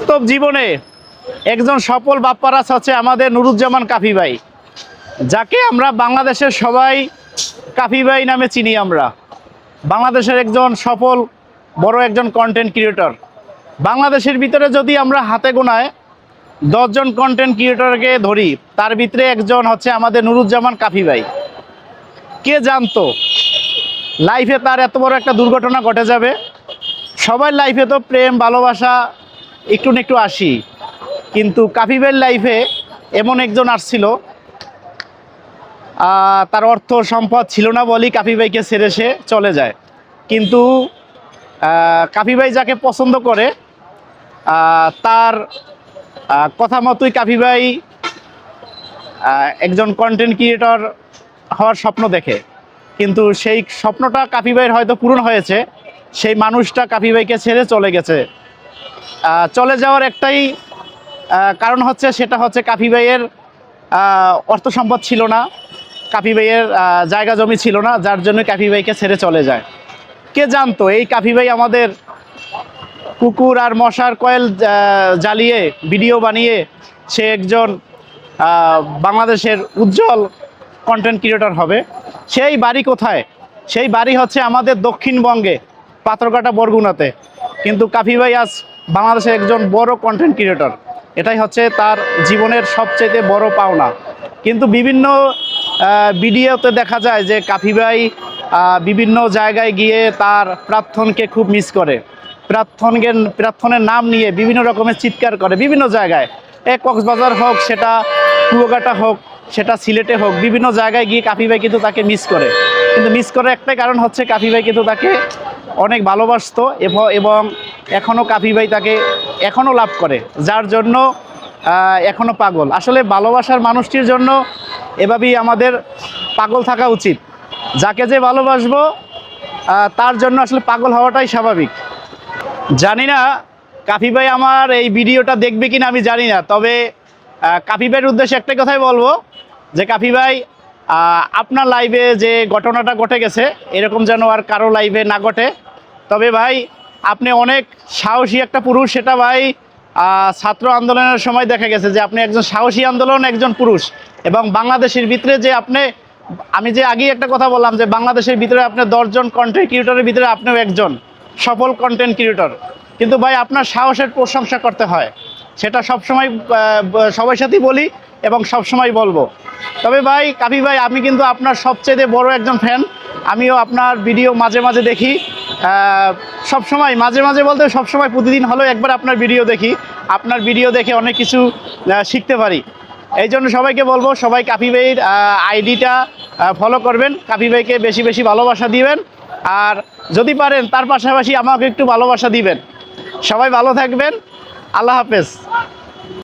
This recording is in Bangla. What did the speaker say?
বাস্তব জীবনে একজন সফল বাপ্পারাস হচ্ছে আমাদের নুরুজ্জামান কাফি ভাই, যাকে আমরা বাংলাদেশের সবাই কাফি ভাই নামে চিনি আমরা। বাংলাদেশের একজন সফল, বড় একজন কন্টেন্ট ক্রিয়েটর বাংলাদেশের ভিতরে যদি আমরা হাতে গোনায় দশজন কন্টেন্ট ক্রিয়েটরকে ধরি, তার ভিতরে একজন হচ্ছে আমাদের নুরুজ্জামান কাফি ভাই। কে জানতো? লাইফে তার এত বড় একটা দুর্ঘটনা ঘটে যাবে। সবার লাইফে তো প্রেম, ভালোবাসা একটু না একটু আসি। কিন্তু কাফিবের লাইফে এমন একজন আসছিল তার অর্থ সম্পদ ছিল না বলেই কাফি ভাইকে ছেড়ে সে চলে যায়। কিন্তু কাফি ভাই যাকে পছন্দ করে তার কথা মতোই কাফি ভাই একজন কন্টেন্ট ক্রিয়েটর হওয়ার স্বপ্ন দেখে। কিন্তু সেই স্বপ্নটা কাফি ভাইয়ের হয়তো পূরণ হয়েছে, সেই মানুষটা কাফি ভাইকে ছেড়ে চলে গেছে। চলে যাওয়ার একটাই কারণ হচ্ছে সেটা হচ্ছে কাফি ভাইয়ের অর্থ সম্পদ ছিল না। কাফি ভাইয়ের জায়গা জমি ছিল না, যার জন্য কাফি ভাইকে ছেড়ে চলে যায়। কে জানতো, এই কাফি ভাই আমাদের কুকুর আর মশার কয়েল জ্বালিয়ে, ভিডিও বানিয়ে সে একজন বাংলাদেশের উজ্জ্বল কন্টেন্ট ক্রিয়েটর হবে। সেই বাড়ি কোথায়? সেই বাড়ি হচ্ছে আমাদের দক্ষিণবঙ্গে, পাথরঘাটা বরগুনাতে। কিন্তু কাফি ভাই আজ বাংলাদেশের একজন বড় কন্টেন্ট ক্রিয়েটর এটাই হচ্ছে তার জীবনের সবচেয়ে বড় পাওনা। কিন্তু বিভিন্ন ভিডিওতে দেখা যায় যে কাফি ভাই বিভিন্ন জায়গায় গিয়ে তার প্রার্থনকে খুব মিস করে। প্রার্থনকে, প্রার্থনের নাম নিয়ে বিভিন্ন রকমের চিৎকার করে বিভিন্ন জায়গায়। এ কক্সবাজার হোক, সেটা কুয়াকাটা হোক, সেটা সিলেটে হোক, বিভিন্ন জায়গায় গিয়ে কাফি ভাই কিন্তু তাকে মিস করে। কিন্তু মিস করার একটাই কারণ হচ্ছে কাফি ভাই কিন্তু তাকে অনেক ভালোবাসতো এব- এখনও কাফি ভাই তাকে এখনও লাভ করে, যার জন্য এখনও পাগল। আসলে ভালোবাসার মানুষটির জন্য এভাবেই আমাদের পাগল থাকা উচিত। যাকে যে ভালোবাসবো তার জন্য আসলে পাগল হওয়াটাই স্বাভাবিক। জানি না, কাফি ভাই আমার এই ভিডিওটা দেখবে কিনা আমি জানি না, তবে কাফি ভাইয়ের উদ্দেশ্যে একটাই কথাই বলব যে, কাফি ভাই আপনার লাইভে যে ঘটনাটা ঘটে গেছে, এরকম যেন আর কারও লাইভে না ঘটে। তবে ভাই, আপনি অনেক সাহসী একটা পুরুষ, সেটা ভাই ছাত্র আন্দোলনের সময় দেখা গেছে যে আপনি একজন সাহসী আন্দোলন, একজন পুরুষ। এবং বাংলাদেশের ভিতরে যে আপনি, আমি যে আগেই একটা কথা বললাম যে বাংলাদেশের ভিতরে আপনি দশজন কন্টেন্ট ক্রিয়েটরের ভিতরে আপনিও একজন সফল কন্টেন্ট ক্রিয়েটর কিন্তু ভাই, আপনার সাহসের প্রশংসা করতে হয়। সেটা সবসময় সবার সাথেই বলি এবং সবসময় বলব। তবে ভাই কাপি ভাই আমি কিন্তু আপনার সবচেয়ে বড় একজন ফ্যান আমিও আপনার ভিডিও মাঝে মাঝে দেখি। আহ, সবসময় মাঝে মাঝে বলতে সবসময় প্রতিদিন হলেও একবার আপনার ভিডিও দেখি। আপনার ভিডিও দেখে অনেক কিছু শিখতে পারি। এই জন্য সবাইকে বলব সবাই কাপি ভাইয়ের আইডিটা ফলো করবেন। কাপি ভাইকে বেশি বেশি ভালোবাসা দিবেন। আর যদি পারেন তার পাশাপাশি আমাকে একটু ভালোবাসা দিবেন। সবাই ভালো থাকবেন। আল্লাহ হাফেজ।